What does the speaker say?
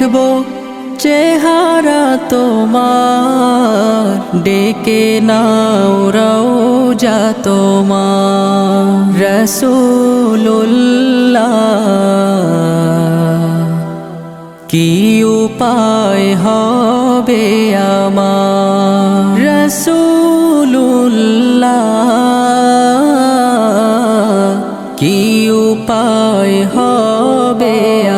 দেখব চেহারা তোমার। ডেকে নাও রওজা তোমার। রসুল্লাহ কি উপায় হবে আমার? রসুল্লাহ কি উপায় হবে